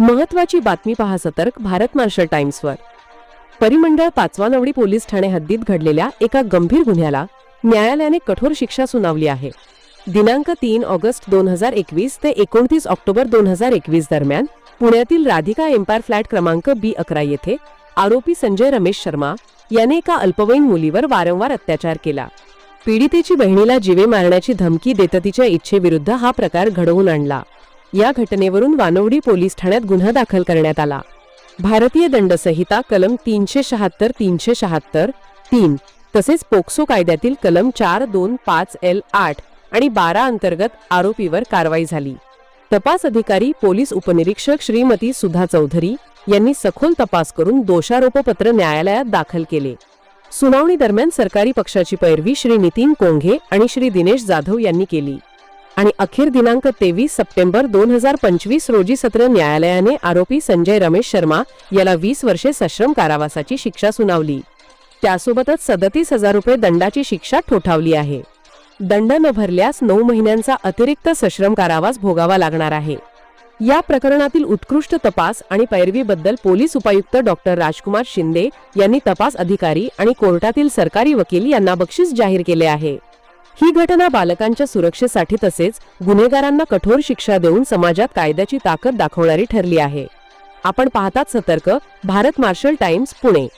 महत्वाची बातमी पहा सतर्क भारत मार्शल टाइम्सवर. परिमंडळ पाचवानवडी पोलीस ठाणे हद्दीत घडलेल्या एका गंभीर गुन्ह्याला न्यायालयाने कठोर शिक्षा सुनावली आहे. दिनांक तीन ऑगस्ट दोन हजार एकवीस ते एकोणतीस ऑक्टोबर दोन हजार एकवीस दरम्यान पुण्यातील राधिका एम्पायर फ्लॅट क्रमांक बी अकरा येथे आरोपी संजय रमेश शर्मा याने एका अल्पवयीन मुलीवर वारंवार अत्याचार केला. पीडितेची बहिणीला जीवे मारण्याची धमकी देत तिच्या इच्छेविरुद्ध हा प्रकार घडवून आणला. या घटनेवरून वानवडी पोलीस ठाण्यात गुन्हा दाखल करण्यात आला. भारतीय दंडसंहिता कलम तीनशे शहात्तर तीनशे शहात्तर तीन तसेच पोक्सो कायद्यातील कलम चार दोन पाच एल आठ आणि बारा अंतर्गत आरोपीवर कारवाई झाली. तपास अधिकारी पोलीस उपनिरीक्षक श्रीमती सुधा चौधरी यांनी सखोल तपास करून दोषारोपपत्र न्यायालयात दाखल केले. सुनावणी दरम्यान सरकारी पक्षाची पैरवी श्री नितीन कोंघे आणि श्री दिनेश जाधव यांनी केली. आणि अखेर दिनांक तेवीस सप्टेंबर दोन हजार पंचवीस रोजी सत्र न्यायालयाने आरोपी संजय रमेश शर्मा याला वीस वर्षे सश्रम कारावासाची शिक्षा सुनावली. त्यासोबतच सदतीस हजार रुपये दंडाची शिक्षा ठोठावली आहे. दंड न भरल्यास नऊ महिन्यांचा अतिरिक्त सश्रम कारावास भोगावा लागणार आहे. या प्रकरणातील उत्कृष्ट तपास आणि पैरवीबद्दल पोलीस उपायुक्त डॉक्टर राजकुमार शिंदे यांनी तपास अधिकारी आणि कोर्टातील सरकारी वकील यांना बक्षीस जाहीर केले आहे. ही घटना बालकांच्या सुरक्षेसाठी तसेच गुन्हेगारांना कठोर शिक्षा देऊन समाजात कायद्याची ताकद दाखवणारी ठरली आहे. आपण पाहतात सतर्क भारत मार्शल टाइम्स पुणे.